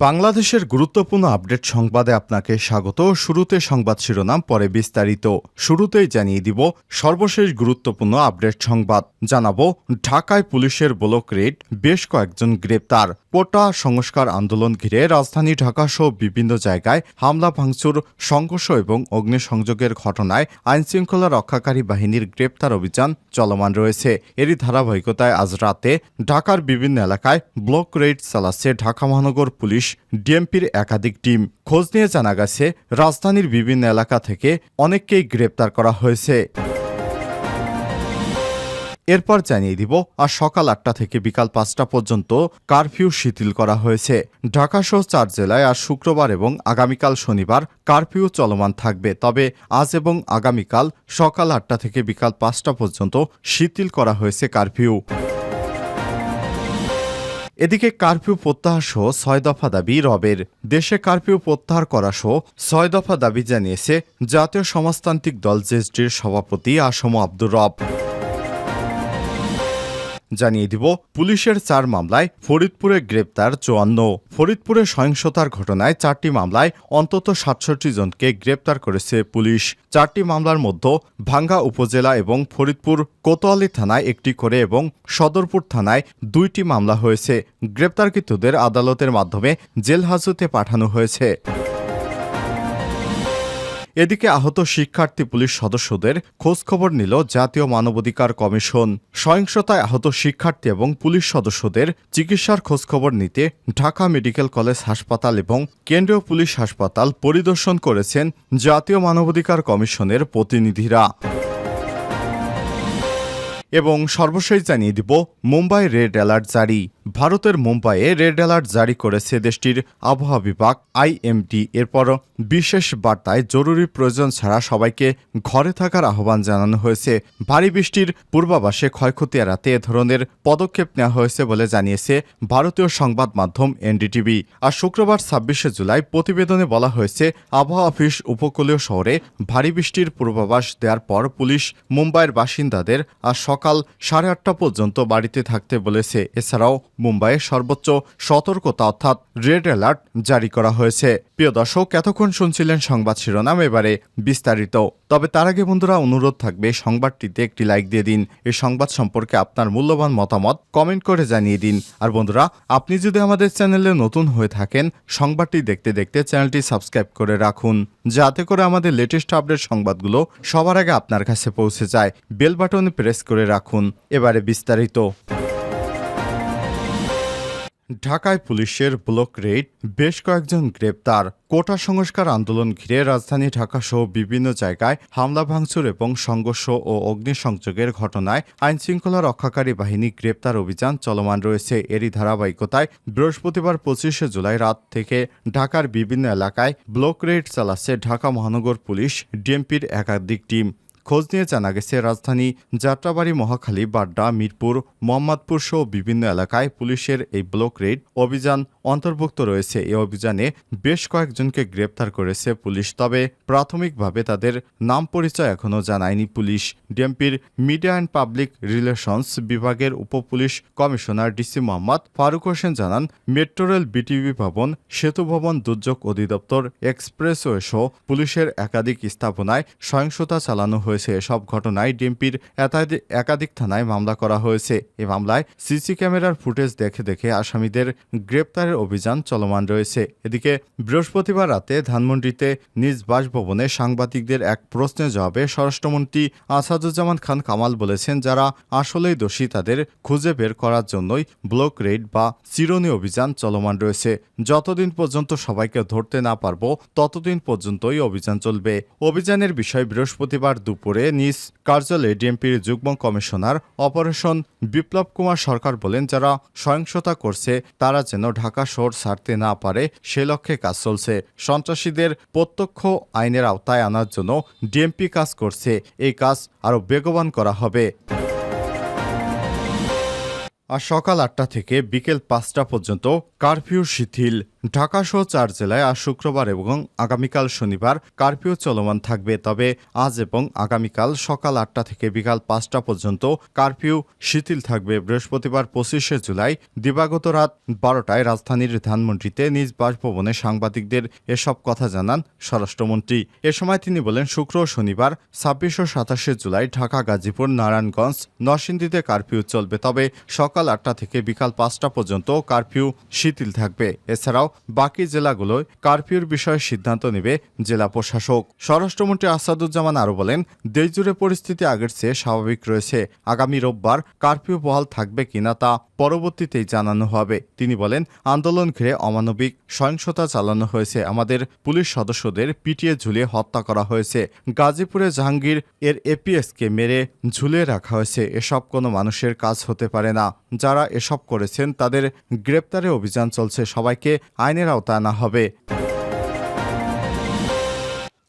বাংলাদেশের গুরুত্বপূর্ণ আপডেট সংবাদে আপনাকে স্বাগত। শুরুতে সংবাদ শিরোনাম, পরে বিস্তারিত। শুরুতেই জানিয়ে দিব সর্বশেষ গুরুত্বপূর্ণ আপডেট সংবাদ। জানাব, ঢাকায় পুলিশের ব্লক রেড, বেশ কয়েকজন গ্রেপ্তার। কোটা সংস্কার আন্দোলন ঘিরে রাজধানী ঢাকাসহ বিভিন্ন জায়গায় হামলা, ভাঙচুর, সংঘর্ষ এবং অগ্নিসংযোগের ঘটনায় আইনশৃঙ্খলা রক্ষাকারী বাহিনীর গ্রেপ্তার অভিযান চলমান রয়েছে। এরই ধারাবাহিকতায় আজ রাতে ঢাকার বিভিন্ন এলাকায় ব্লক রেড চালাচ্ছে ঢাকা মহানগর পুলিশ ডিএমপির একাধিক টিম খোঁজ নিয়ে জানা গেছে, রাজধানীর বিভিন্ন এলাকা থেকে অনেককেই গ্রেপ্তার করা হয়েছে। এরপর জানিয়ে দিব আর সকাল আটটা থেকে বিকাল পাঁচটা পর্যন্ত কারফিউ শিথিল করা হয়েছে। ঢাকাসহ চার জেলায় আর শুক্রবার এবং আগামীকাল শনিবার কারফিউ চলমান থাকবে। তবে আজ এবং আগামীকাল সকাল আটটা থেকে বিকাল পাঁচটা পর্যন্ত শিথিল করা হয়েছে কারফিউ। এদিকে কারফিউ প্রত্যাহার সহ ছয় দফা দাবি রবের। দেশে কারফিউ প্রত্যাহার করা সহ ছয় দফা দাবি জানিয়েছে জাতীয় সমাজতান্ত্রিক দল জেএসডির সভাপতি আসম আব্দুর রব। জানিয়ে দিব, পুলিশের চার মামলায় ফরিদপুরে গ্রেপ্তার চুয়ান্ন। ফরিদপুরে সহিংসতার ঘটনায় চারটি মামলায় অন্তত সাতষট্টি জনকে গ্রেপ্তার করেছে পুলিশ। চারটি মামলার মধ্যে ভাঙ্গা উপজেলা এবং ফরিদপুর কোতোয়ালি থানায় একটি করে এবং সদরপুর থানায় দুইটি মামলা হয়েছে। গ্রেপ্তারকৃতদের আদালতের মাধ্যমে জেল হাজতে পাঠানো হয়েছে। এদিকে আহত শিক্ষার্থী পুলিশ সদস্যদের খোঁজখবর নিল জাতীয় মানবাধিকার কমিশন। সহিংসতায় আহত শিক্ষার্থী এবং পুলিশ সদস্যদের চিকিৎসার খোঁজখবর নিতে ঢাকা মেডিকেল কলেজ হাসপাতাল এবং কেন্দ্রীয় পুলিশ হাসপাতাল পরিদর্শন করেছেন জাতীয় মানবাধিকার কমিশনের প্রতিনিধিরা। এবং সর্বশেষ জানিয়ে দিব, মুম্বাই রেড অ্যালার্ট জারি। ভারতের মুম্বাইয়ে রেড অ্যালার্ট জারি করেছে দেশটির আবহাওয়া বিভাগ আইএমডি এরপর বিশেষ বার্তায় জরুরি প্রয়োজন ছাড়া সবাইকে ঘরে থাকার আহ্বান জানানো হয়েছে। ভারী বৃষ্টির পূর্বাভাসে ক্ষয়ক্ষতি এড়াতে এ ধরনের পদক্ষেপ নেওয়া হয়েছে বলে জানিয়েছে ভারতীয় সংবাদ মাধ্যম এনডিটিভি আর শুক্রবার ছাব্বিশে জুলাই প্রতিবেদনে বলা হয়েছে, আবহাওয়া অফিস উপকূলীয় শহরে ভারী বৃষ্টির পূর্বাভাস দেওয়ার পর পুলিশ মুম্বাইয়ের বাসিন্দাদের আজ সকাল সাড়ে আটটা পর্যন্ত বাড়িতে থাকতে বলেছে। এছাড়াও মুম্বাইয়ে সর্বোচ্চ সতর্কতা অর্থাৎ রেড অ্যালার্ট জারি করা হয়েছে। প্রিয় দর্শক, এতক্ষণ শুনছিলেন সংবাদ শিরোনাম, এবারে বিস্তারিত। তবে তার আগে বন্ধুরা, অনুরোধ থাকবে সংবাদটিতে একটি লাইক দিয়ে দিন। এই সংবাদ সম্পর্কে আপনার মূল্যবান মতামত কমেন্ট করে জানিয়ে দিন। আর বন্ধুরা, আপনি যদি আমাদের চ্যানেলে নতুন হয়ে থাকেন, সংবাদটি দেখতে দেখতে চ্যানেলটি সাবস্ক্রাইব করে রাখুন। যাতে করে আমাদের লেটেস্ট আপডেট সংবাদগুলো সবার আগে আপনার কাছে পৌঁছে যায়। বেল বাটনে প্রেস করে রাখুন। এবারে বিস্তারিত। ঢাকায় পুলিশের ব্লক রেড, বেশ কয়েকজন গ্রেপ্তার। কোটা সংস্কার আন্দোলন ঘিরে রাজধানী ঢাকা সহ বিভিন্ন জায়গায় হামলা, ভাঙচুর এবং সংঘর্ষ ও অগ্নিসংযোগের ঘটনায় আইনশৃঙ্খলা রক্ষাকারী বাহিনী গ্রেপ্তার অভিযান চলমান রয়েছে। এরই ধারাবাহিকতায় বৃহস্পতিবার পঁচিশে জুলাই রাত থেকে ঢাকার বিভিন্ন এলাকায় ব্লক রেড চালাচ্ছে ঢাকা মহানগর পুলিশ, ডিএমপির একাধিক টিম। খোঁজ নিয়ে জানা গেছে, রাজধানী যাত্রাবাড়ি, মহাখালী, বাড্ডা, মিরপুর, মোহাম্মদপুর সহ বিভিন্ন এলাকায় পুলিশের এই ব্লক রেড অভিযান অন্তর্ভুক্ত রয়েছে। এই অভিযানে বেশ কয়েকজনকে গ্রেপ্তার করেছে পুলিশ, তবে প্রাথমিকভাবে তাদের নাম পরিচয় এখনও জানায়নি পুলিশ। ডিএমপির মিডিয়া অ্যান্ড পাবলিক রিলেশনস বিভাগের উপপুলিশ কমিশনার ডিসি মোহাম্মদ ফারুক হোসেন জানান, মেট্রো রেল বিটিভি ভবন, সেতু ভবন দুর্যোগ অধিদপ্তর, এক্সপ্রেসওয়ে সহ পুলিশের একাধিক স্থাপনায় সহিংসতা চালানো হয়েছে এসব ঘটনায় ডিএমপির একাধিক থানায় মামলা করা হয়েছে। এ মামলায় সিসি ক্যামেরার ফুটেজ দেখে দেখে আসামিদের গ্রেপ্তারের অভিযান চলমান রয়েছে। এদিকে বৃহস্পতিবার রাতে ধানমন্ডিতে নিজ বাসভবনে সাংবাদিকদের এক প্রশ্নের জবাবে স্বরাষ্ট্রমন্ত্রী আসাদুজ্জামান খান কামাল বলেছেন, যারা আসলেই দোষী তাদের খুঁজে বের করার জন্যই ব্লক রেড বা চিরনি অভিযান চলমান রয়েছে। যতদিন পর্যন্ত সবাইকে ধরতে না পারব, ততদিন পর্যন্তই অভিযান চলবে। অভিযানের বিষয় বৃহস্পতিবার দুপুরে নিজ কার্যালয়ে ডিএমপির যুগ্ম কমিশনার অপারেশন বিপ্লব কুমার সরকার বলেন, যারা সহিংসতা করছে, তারা যেন ঢাকা শহর ছাড়তে না পারে, সে লক্ষ্যে কাজ চলছে। সন্ত্রাসীদের প্রত্যক্ষ আইনের আওতায় আনার জন্য ডিএমপি কাজ করছে। এই কাজ আরও বেগবান করা হবে। আর সকাল আটটা থেকে বিকেল পাঁচটা পর্যন্ত কারফিউ শিথিল। ঢাকা সহ চার জেলায় আজ শুক্রবার এবং আগামীকাল শনিবার কারফিউ চলমান থাকবে। তবে আজ এবং আগামীকাল সকাল আটটা থেকে বিকাল পাঁচটা পর্যন্ত কারফিউ শিথিল থাকবে। বৃহস্পতিবার পঁচিশে জুলাই দিবাগত রাত বারোটায় রাজধানীর ধানমন্ডিতে নিজ বাসভবনে সাংবাদিকদের এসব কথা জানান স্বরাষ্ট্রমন্ত্রী। এ সময় তিনি বলেন, শুক্র শনিবার ছাব্বিশ ও সাতাশে জুলাই ঢাকা, গাজীপুর, নারায়ণগঞ্জ, নরসিংদীতে কারফিউ চলবে। তবে সকাল আটটা থেকে বিকাল পাঁচটা পর্যন্ত কারফিউ শিথিল থাকবে। এছাড়াও বাকি জেলাগুলোয় কারফিউর বিষয়ে সিদ্ধান্ত নেবে জেলা প্রশাসক। স্বরাষ্ট্রমন্ত্রী আসাদুজ্জামান আরও বলেন, দেশজুড়ে পরিস্থিতি আগের চেয়ে স্বাভাবিক রয়েছে। আগামী রোববার কারফিউ বহাল থাকবে কিনা তা পরবর্তীতেই জানানো হবে। তিনি বলেন, আন্দোলন ঘিরে অমানবিক সহিংসতা চালানো হয়েছে। আমাদের পুলিশ সদস্যদের পিটিয়ে ঝুলিয়ে হত্যা করা হয়েছে। গাজীপুরে জাহাঙ্গীর এর এপিএসকে মেরে ঝুলিয়ে রাখা হয়েছে। এসব কোনো মানুষের কাজ হতে পারে না। যারা এসব করেছেন তাদের গ্রেপ্তারে অভিযান চলছে। সবাইকে আইনের আওতায় আনা হবে।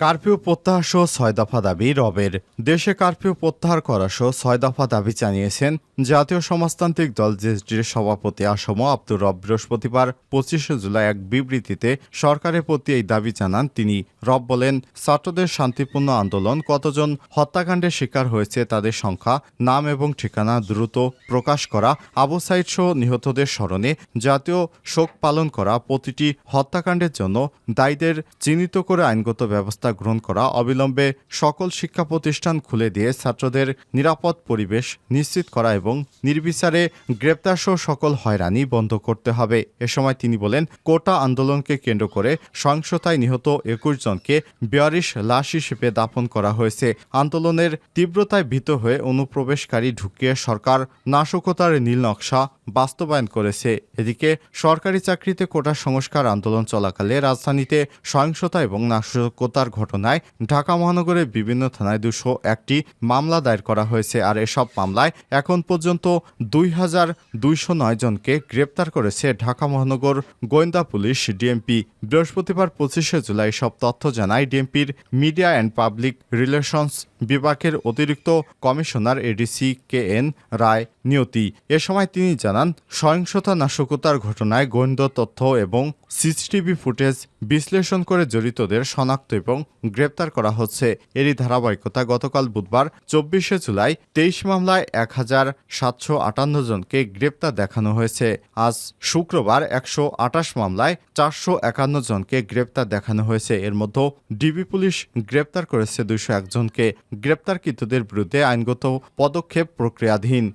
কারফিউ প্রত্যাহার সহ ছয় দফা দাবি রবের। দেশে কারফিউ প্রত্যাহার করা সহ ছয় দফা দাবি জানিয়েছেন জাতীয় সমাজতান্ত্রিক দল জেএসডির সভাপতি আসম আব্দুর রব বৃহস্পতিবার, পঁচিশে জুলাই এক বিবৃতিতে সরকারের প্রতি এই দাবি জানান তিনি। রব বলেন, ছাত্রদের শান্তিপূর্ণ আন্দোলন কতজন হত্যাকাণ্ডের শিকার হয়েছে তাদের সংখ্যা, নাম এবং ঠিকানা দ্রুত প্রকাশ করা, আবু সাইদ সহ নিহতদের স্মরণে জাতীয় শোক পালন করা, প্রতিটি হত্যাকাণ্ডের জন্য দায়ীদের চিহ্নিত করে আইনগত ব্যবস্থা গ্রহণ করা, অবিলম্বে সকল শিক্ষা প্রতিষ্ঠান খুলে দিয়ে ছাত্রদের নিরাপদ পরিবেশ নিশ্চিত করা এবং নির্বিচারে গ্রেপ্তার সহ সকল হয়রানি বন্ধ করতে হবে। এ সময় তিনি বলেন, কোটা আন্দোলনকে কেন্দ্র করে সহিংসতায় নিহত একুশ জনকে বেয়ারিশ লাশ হিসেবে দাপন করা হয়েছে। আন্দোলনের তীব্রতায় ভীত হয়ে অনুপ্রবেশকারী ঢুকিয়ে সরকার নাশকতার নীল নকশা বাস্তবায়ন করেছে। এদিকে সরকারি চাকরিতে কোটা সংস্কার আন্দোলন চলাকালে রাজধানীতে সহিংসতা এবং নাশকতার ঘটনায় ঢাকা মহানগরের বিভিন্ন থানায় দুশো একটি মামলা দায়ের করা হয়েছে। আর এসব মামলায় এখন পর্যন্ত দুই হাজার দুইশো নয় জনকে গ্রেপ্তার করেছে ঢাকা মহানগর গোয়েন্দা পুলিশ ডিএমপি। বৃহস্পতিবার পঁচিশে জুলাই সব তথ্য জানায় ডিএমপির মিডিয়া অ্যান্ড পাবলিক রিলেশনস বিভাগের অতিরিক্ত commissioner ADC K N Roy নিয়তি। এ সময় তিনি জানান, সহিংসতা নাশকতার ঘটনায় গোয়েন্দা তথ্য এবং সিসিটিভি ফুটেজ বিশ্লেষণ করে জড়িতদের শনাক্ত এবং গ্রেপ্তার করা হচ্ছে। এরই ধারাবাহিকতা গতকাল বুধবার, চব্বিশে জুলাই, তেইশ মামলায় এক হাজার সাতশো আটান্ন জনকে গ্রেপ্তার দেখানো হয়েছে। আজ শুক্রবার একশো আটাশ মামলায় চারশো একান্ন জনকে গ্রেপ্তার দেখানো হয়েছে। এর মধ্যে ডিবি পুলিশ গ্রেপ্তার করেছে দুইশো একজনকে গ্রেপ্তারকৃতদের বিরুদ্ধে আইনগত পদক্ষেপ প্রক্রিয়াধীন।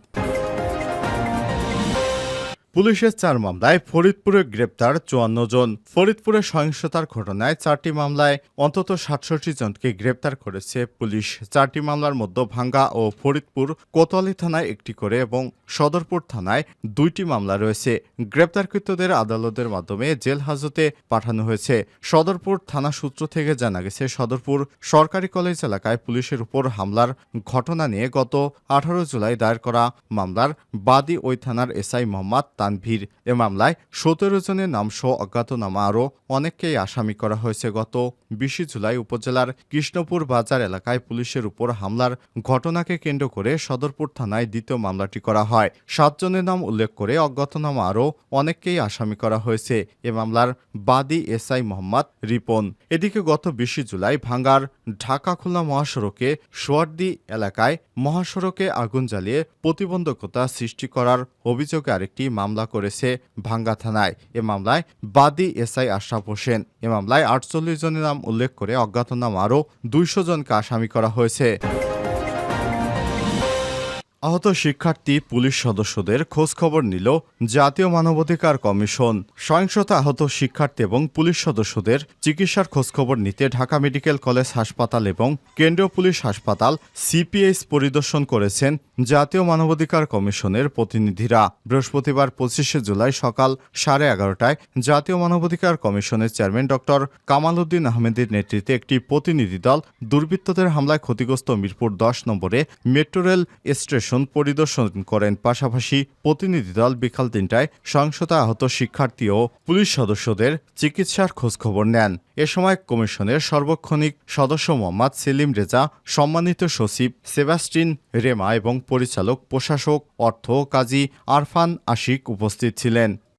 পুলিশের চার মামলায় ফরিদপুরে গ্রেপ্তার চুয়ান্ন জন। ফরিদপুরে সহিংসতার ঘটনায় চারটি মামলায় অন্তত সাতষট্টি জনকে গ্রেপ্তার করেছে পুলিশ। চারটি মামলার মধ্যে ভাঙ্গা ও ফরিদপুর কোতোয়ালি থানায় একটি করে এবং সদরপুর থানায় দুইটি মামলা রয়েছে। গ্রেপ্তারকৃতদের আদালতের মাধ্যমে জেল হাজতে পাঠানো হয়েছে। সদরপুর থানা সূত্র থেকে জানা গেছে, সদরপুর সরকারি কলেজ এলাকায় পুলিশের উপর হামলার ঘটনা নিয়ে গত আঠারো জুলাই দায়ের করা মামলার বাদী ওই থানার এসআই মোহাম্মদ তানভীর এ মামলায় সতেরো জনের নামসহ অজ্ঞাতনামা আরও অনেককেই আসামি করা হয়েছে। গত বিশে জুলাই উপজেলার কৃষ্ণপুর বাজার এলাকায় পুলিশের উপর হামলার ঘটনাকে কেন্দ্র করে সদরপুর থানায় দ্বিতীয় মামলাটি করা হয়। সাতজনের নাম উল্লেখ করে অজ্ঞাতনামা আরও অনেককেই আসামি করা হয়েছে। এ মামলার বাদী এসআই মোহাম্মদ রিপন। এদিকে গত বিশে জুলাই ভাঙ্গার ঢাকা খুলনা মহাসড়কে সোয়ার্দি এলাকায় মহাসড়কে আগুন জ্বালিয়ে প্রতিবন্ধকতা সৃষ্টি করার অভিযোগে আরেকটি মামলা করেছে ভাঙ্গা থানায়। এ মামলায় বাদী এসআই আশরাফ হোসেন। এ মামলায় আটচল্লিশ জনের নাম উল্লেখ করে অজ্ঞাতনাম আরও দুইশো জনকে আসামি করা হয়েছে। আহত শিক্ষার্থী পুলিশ সদস্যদের খোঁজ খবর নিল জাতীয় মানবাধিকার কমিশন। সহিংসতা আহত শিক্ষার্থী এবং পুলিশ সদস্যদের চিকিৎসার খোঁজখবর নিতে ঢাকা মেডিকেল কলেজ হাসপাতাল এবং কেন্দ্রীয় পুলিশ হাসপাতাল সিপিএস পরিদর্শন করেছেন জাতীয় মানবাধিকার কমিশনের প্রতিনিধিরা। বৃহস্পতিবার পঁচিশে জুলাই সকাল সাড়ে এগারোটায় জাতীয় মানবাধিকার কমিশনের চেয়ারম্যান ডক্টর কামাল উদ্দিন আহমেদের নেতৃত্বে একটি প্রতিনিধি দল দুর্বৃত্তদের হামলায় ক্ষতিগ্রস্ত মিরপুর দশ নম্বরে মেট্রো রেল স্টেশন পরিদর্শন করেন পাশাপাশি প্রতিনিধি দল বিকাল তিনটায় সহিংসতা আহত শিক্ষার্থী ও পুলিশ সদস্যদের চিকিৎসার খোঁজখবর নেন। এ সময় কমিশনের সর্বক্ষণিক সদস্য মোহাম্মদ সেলিম রেজা, সম্মানিত সচিব সেবাস্টিন রেমা এবং পরিচালক, প্রশাসক অর্থ কাজী আরফান আশিক উপস্থিত ছিলেন।